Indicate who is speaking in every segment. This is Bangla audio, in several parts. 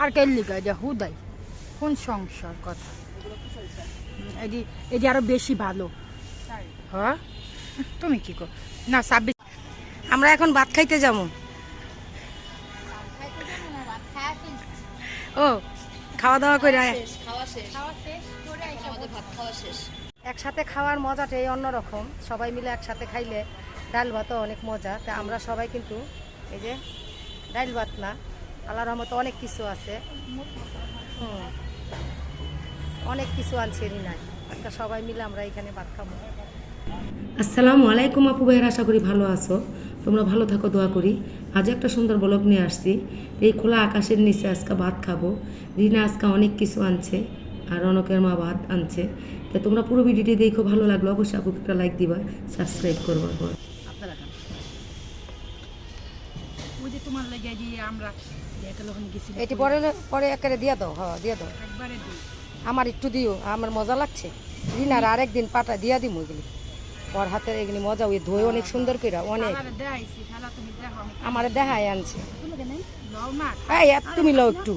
Speaker 1: আর কেল্লিকা এটা হুদাই। কোন সংসার কথা? এটি এটি আরও বেশি ভালো। হ্যাঁ? তুমি কি কর? না, ছাব্বিশ।
Speaker 2: আমরা এখন ভাত খাইতে যাব। ও খাওয়া দাওয়া করে একসাথে খাওয়ার মজাটাই অন্যরকম। সবাই মিলে একসাথে খাইলে ডাল ভাতও অনেক মজা। তা আমরা সবাই কিন্তু এই যে ডাল ভাত না আল্লাহ রহমতে অনেক কিছু আছে। অনেক কিছু আনছে নাই আজকে সবাই মিলে আমরা এখানে ভাত খাব। আসসালামু আলাইকুম আপু ভাইয়ের, আশা করি ভালো আছো। তোমরা ভালো থাকো, দোয়া করি। আজ একটা সুন্দর ব্লগ নিয়ে আসছি। এই খোলা আকাশের নিচে আজকে ভাত খাব। রিনা আজকে অনেক কিছু আনছে, আর রনকের মা ভাত আনছে। তো তোমরা পুরো ভিডিওটি দেখো, ভালো লাগল অবশ্যই আপুকে একটা লাইক দিবা সাবস্ক্রাইব করবার পর
Speaker 1: ওই যে তোমার লেগে দিয়ে আমরা
Speaker 2: এটি পরে পরে একেবারে দিয়ে দাও হ্যাঁ দিয়ে দাও।
Speaker 1: একবারে দিই
Speaker 2: আমার একটু দিও আমার মজা লাগছে। রিনার আরেকদিন পাটা দিয়া দিম ওইগুলি ওর হাতের এগুলি মজা ওই ধুয়ে অনেক সুন্দর করে অনেক। আমার দেখায় আনছে।
Speaker 1: তুমি লও
Speaker 2: তুমি একটু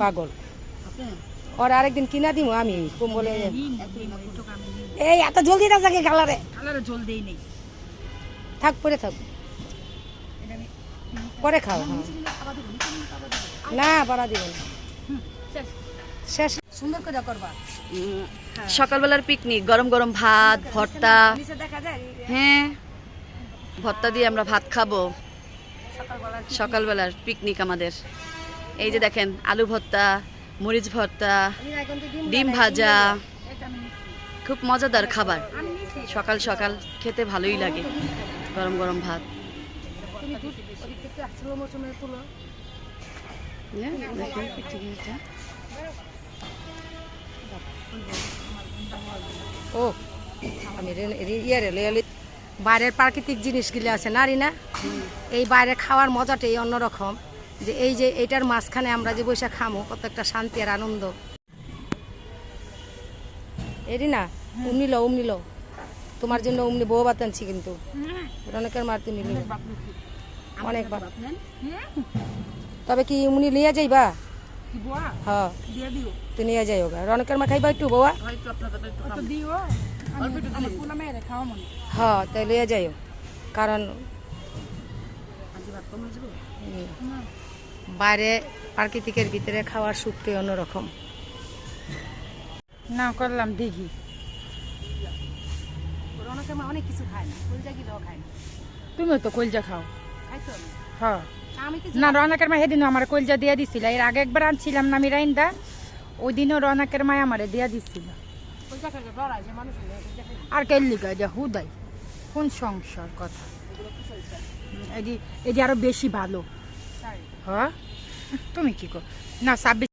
Speaker 2: পাগল। ওর আরেকদিন কিনা দিমু আমি কোমলে এই এত জলদি না থাকে কালারে
Speaker 1: খালারে। জল নেই।
Speaker 2: থাক পরে থাক। পরে খাও না পারা দিব না। শেষ। সুন্দর করে করবা।
Speaker 3: সকালবেলার পিকনিক গরম গরম ভাত ভর্তা। হ্যাঁ। ভর্তা দিয়ে আমরা ভাত খাব। সকালবেলার পিকনিক আমাদের। এই যে দেখেন আলু ভর্তা মরিচ ভর্তা ডিম ভাজা। খুব মজাদার খাবার। সকাল সকাল খেতে ভালোই লাগে। গরম গরম ভাত।
Speaker 2: ও, আমি রে- রে- ইয়ে রে বাইরের প্রাকৃতিক জিনিসগুলি আছে, নারী না? এই বাইরে খাওয়ার মজাটাই অন্যরকম। যে এই যে এইটার মাঝখানে আমরা যে বৈশা খামো কত একটা শান্তি আর আনন্দ। এরি না উমনি লো উমনি লো তোমার জন্য উমনি বউ বাতানছি কিন্তু। অনেকের মার তুমি তবে কি উমনি লিয়া যাইবা? হ্যাঁ।
Speaker 1: দিও।
Speaker 2: তুই নিয়ে যাই ওগা রনকের মা খাইবা একটু হ্যাঁ তাই লিয়ে যাইও কারণ বাইরে প্রাকৃতিকের ভিতরে খাওয়ার সুখটাই অন্যরকম।
Speaker 1: না করলাম দেখি।
Speaker 2: রনকের মা অনেক কিছু খায় না। কলজা গিলেও খায় না।
Speaker 1: তুমিও তো কলজা খাও। হ্যাঁ। না রনাকের মা সেদিনও আমার কলজা দিয়ে দিছিল। এর আগে একবার আনছিলাম না আমি রাইন্দা ওই দিনও রনাকের মায় আমারে দিয়ে দিছিল।
Speaker 2: আর ডরায় যে
Speaker 1: হুদাই কোন সংসার কথা? এটি এটি আরও বেশি ভালো। হ্যাঁ? তুমি কি কর? না ছাব্বিশ